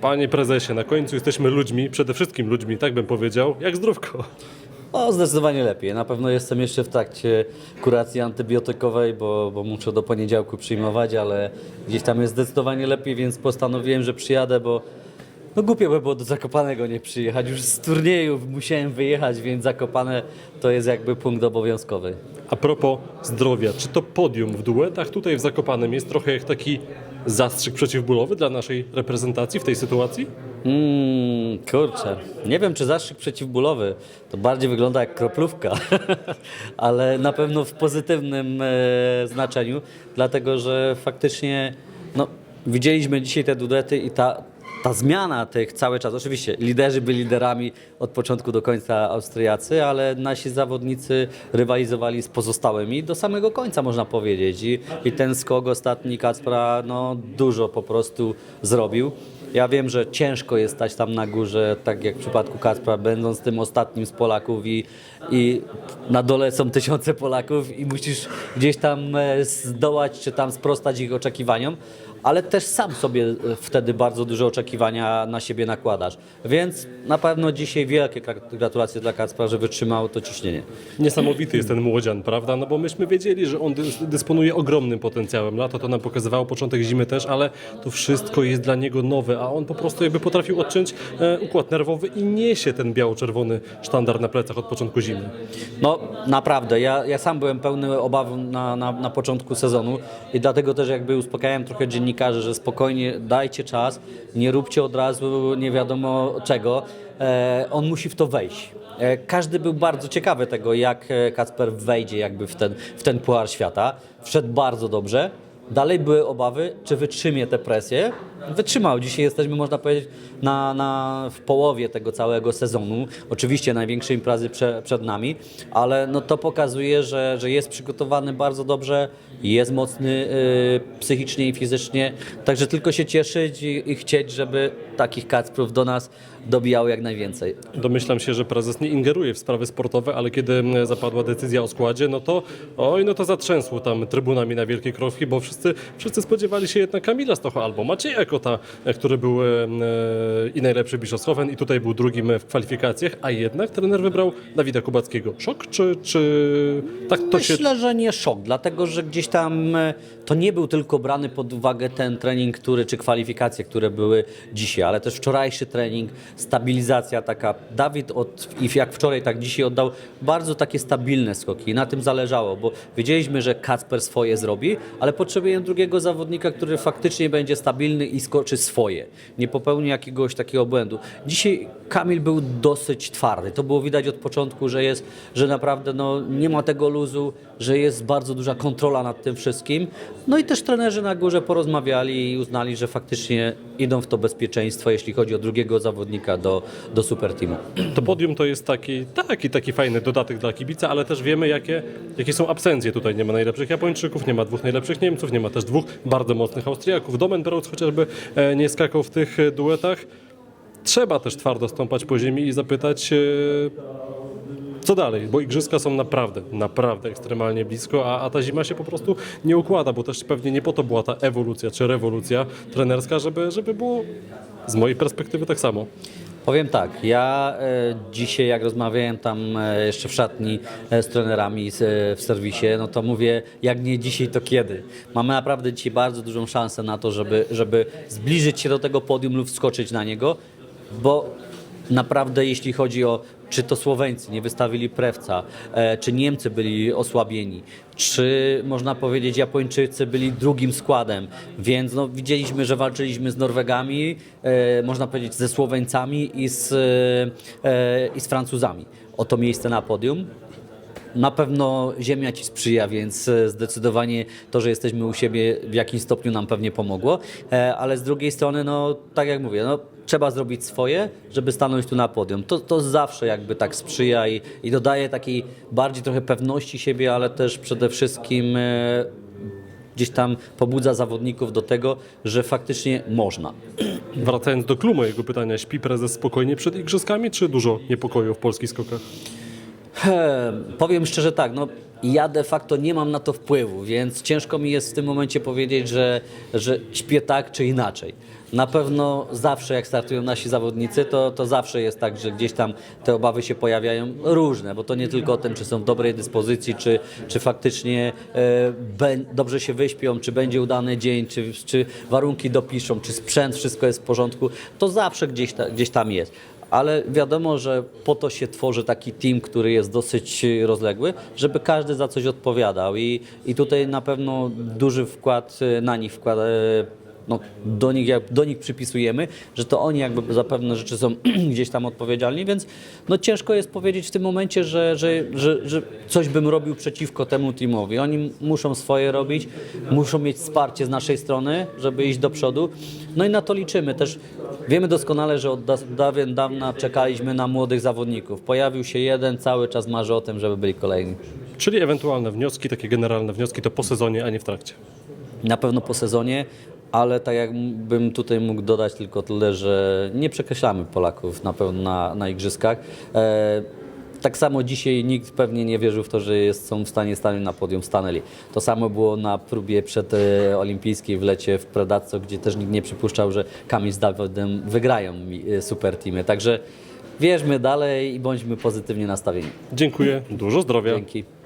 Panie prezesie, na końcu jesteśmy ludźmi, przede wszystkim ludźmi, tak bym powiedział, jak zdrówko. O, zdecydowanie lepiej. Na pewno jestem jeszcze w trakcie kuracji antybiotykowej, bo, bo muszę do poniedziałku przyjmować, ale gdzieś tam jest zdecydowanie lepiej, więc postanowiłem, że przyjadę, bo no głupio by było do Zakopanego nie przyjechać. Już z turniejów musiałem wyjechać, więc Zakopane to jest jakby punkt obowiązkowy. A propos zdrowia, czy to podium w duetach tutaj w Zakopanem jest trochę jak taki zastrzyk przeciwbólowy dla naszej reprezentacji w tej sytuacji? Mmm, kurczę. Nie wiem, czy zastrzyk przeciwbólowy to bardziej wygląda jak kroplówka, ale na pewno w pozytywnym e, znaczeniu, dlatego że faktycznie no, widzieliśmy dzisiaj te dudety i ta, ta zmiana tych cały czas. Oczywiście liderzy byli liderami od początku do końca Austriacy, ale nasi zawodnicy rywalizowali z pozostałymi do samego końca, można powiedzieć. I, i ten skok ostatni Kacpra no, dużo po prostu zrobił. Ja wiem, że ciężko jest stać tam na górze, tak jak w przypadku Kacpra, będąc tym ostatnim z Polaków i, i na dole są tysiące Polaków i musisz gdzieś tam e, zdołać czy tam sprostać ich oczekiwaniom, ale też sam sobie e, wtedy bardzo duże oczekiwania na siebie nakładasz. Więc na pewno dzisiaj wielkie gra- gratulacje dla Kacpra, że wytrzymał to ciśnienie. Niesamowity jest ten młodzian, prawda? No bo myśmy wiedzieli, że on dys- dysponuje ogromnym potencjałem. Lato to nam pokazywało, początek zimy też, ale to wszystko jest dla niego nowe, a on po prostu jakby potrafił odciąć e, układ nerwowy i niesie ten biało-czerwony sztandar na plecach od początku zimy. No naprawdę, ja, ja sam byłem pełny obaw na, na, na początku sezonu i dlatego też jakby uspokajałem trochę dziennikarzy, że spokojnie dajcie czas, nie róbcie od razu nie wiadomo czego, e, on musi w to wejść. E, każdy był bardzo ciekawy tego, jak e, Kacper wejdzie jakby w ten, w ten Puchar Świata. Wszedł bardzo dobrze. Dalej były obawy, czy wytrzymie tę presję. Wytrzymał. Dzisiaj jesteśmy, można powiedzieć, na, na, w połowie tego całego sezonu. Oczywiście największe imprezy prze, przed nami, ale no to pokazuje, że, że jest przygotowany bardzo dobrze, jest mocny y, psychicznie i fizycznie. Także tylko się cieszyć i, i chcieć, żeby takich Kacprów do nas dobijało jak najwięcej. Domyślam się, że prezes nie ingeruje w sprawy sportowe, ale kiedy zapadła decyzja o składzie, no to oj, no to zatrzęsło tam trybunami na Wielkiej Krowki, bo wszyscy, wszyscy spodziewali się jednak Kamila Stocha albo Macieja Kota, e, który był e, e, i najlepszy Bischofshofen i tutaj był drugim w kwalifikacjach, a jednak trener wybrał Dawida Kubackiego. Szok czy, czy tak to się... Myślę, że nie szok, dlatego że gdzieś tam to nie był tylko brany pod uwagę ten trening, który, czy kwalifikacje, które były dzisiaj, ale też wczorajszy trening, stabilizacja taka. Dawid od, jak wczoraj, tak dzisiaj oddał bardzo takie stabilne skoki i na tym zależało, bo wiedzieliśmy, że Kacper swoje zrobi, ale potrzebujemy drugiego zawodnika, który faktycznie będzie stabilny i skoczy swoje. Nie popełni jakiegoś takiego błędu. Dzisiaj Kamil był dosyć twardy. To było widać od początku, że jest, że naprawdę no, nie ma tego luzu, że jest bardzo duża kontrola nad tym wszystkim. No i też trenerzy na górze porozmawiali i uznali, że faktycznie idą w to bezpieczeństwo, jeśli chodzi o drugiego zawodnika do, do super teamu. To podium to jest taki, taki, taki fajny dodatek dla kibica, ale też wiemy, jakie, jakie są absencje. Tutaj nie ma najlepszych Japończyków, nie ma dwóch najlepszych Niemców, nie ma też dwóch bardzo mocnych Austriaków. Domen Brauc chociażby e, nie skakał w tych e, duetach. Trzeba też twardo stąpać po ziemi i zapytać, e, co dalej, bo igrzyska są naprawdę, naprawdę ekstremalnie blisko, a, a ta zima się po prostu nie układa, bo też pewnie nie po to była ta ewolucja czy rewolucja trenerska, żeby, żeby było z mojej perspektywy tak samo. Powiem tak, ja e, dzisiaj jak rozmawiałem tam e, jeszcze w szatni e, z trenerami w serwisie, no to mówię, jak nie dzisiaj, to kiedy? Mamy naprawdę dzisiaj bardzo dużą szansę na to, żeby, żeby zbliżyć się do tego podium lub wskoczyć na niego, bo naprawdę jeśli chodzi o czy to Słoweńcy nie wystawili prewca, e, czy Niemcy byli osłabieni, czy można powiedzieć Japończycy byli drugim składem, więc no, widzieliśmy, że walczyliśmy z Norwegami, e, można powiedzieć ze Słoweńcami i z, e, i z Francuzami. O to miejsce na podium. Na pewno ziemia ci sprzyja, więc e, zdecydowanie to, że jesteśmy u siebie w jakimś stopniu nam pewnie pomogło, E, ale z drugiej strony, no tak jak mówię, no trzeba zrobić swoje, żeby stanąć tu na podium. To, to zawsze jakby tak sprzyja i, i dodaje takiej bardziej trochę pewności siebie, ale też przede wszystkim e, gdzieś tam pobudza zawodników do tego, że faktycznie można. Wracając do klubu mojego pytania, śpi prezes spokojnie przed igrzyskami, czy dużo niepokoju w polskich skokach? He, powiem szczerze tak, no ja de facto nie mam na to wpływu, więc ciężko mi jest w tym momencie powiedzieć, że, że śpię tak czy inaczej. Na pewno zawsze jak startują nasi zawodnicy, to, to zawsze jest tak, że gdzieś tam te obawy się pojawiają różne, bo to nie tylko o tym, czy są w dobrej dyspozycji, czy, czy faktycznie e, dobrze się wyśpią, czy będzie udany dzień, czy, czy warunki dopiszą, czy sprzęt, wszystko jest w porządku, to zawsze gdzieś, ta, gdzieś tam jest ale wiadomo, że po to się tworzy taki team, który jest dosyć rozległy, żeby każdy za coś odpowiadał i, i tutaj na pewno duży wkład e, na nich wkłada. No, do, nich, do nich przypisujemy, że to oni jakby za pewne rzeczy są gdzieś tam odpowiedzialni, więc no ciężko jest powiedzieć w tym momencie, że, że, że, że coś bym robił przeciwko temu teamowi. Oni muszą swoje robić, muszą mieć wsparcie z naszej strony, żeby iść do przodu. No i na to liczymy. Też wiemy doskonale, że od da- dawien dawna czekaliśmy na młodych zawodników. Pojawił się jeden, cały czas marzy o tym, żeby byli kolejni. Czyli ewentualne wnioski, takie generalne wnioski to po sezonie, a nie w trakcie. Na pewno po sezonie, ale tak jak bym tutaj mógł dodać tylko tyle, że nie przekreślamy Polaków na pewno na, na igrzyskach. E, tak samo dzisiaj nikt pewnie nie wierzył w to, że jest, są w stanie stanąć na podium, stanęli. To samo było na próbie przed e, olimpijskiej w lecie w Predatco, gdzie też nikt nie przypuszczał, że Kamil z Dawidem wygrają e, super teamy. Także wierzmy dalej i bądźmy pozytywnie nastawieni. Dziękuję, dużo zdrowia. Dzięki.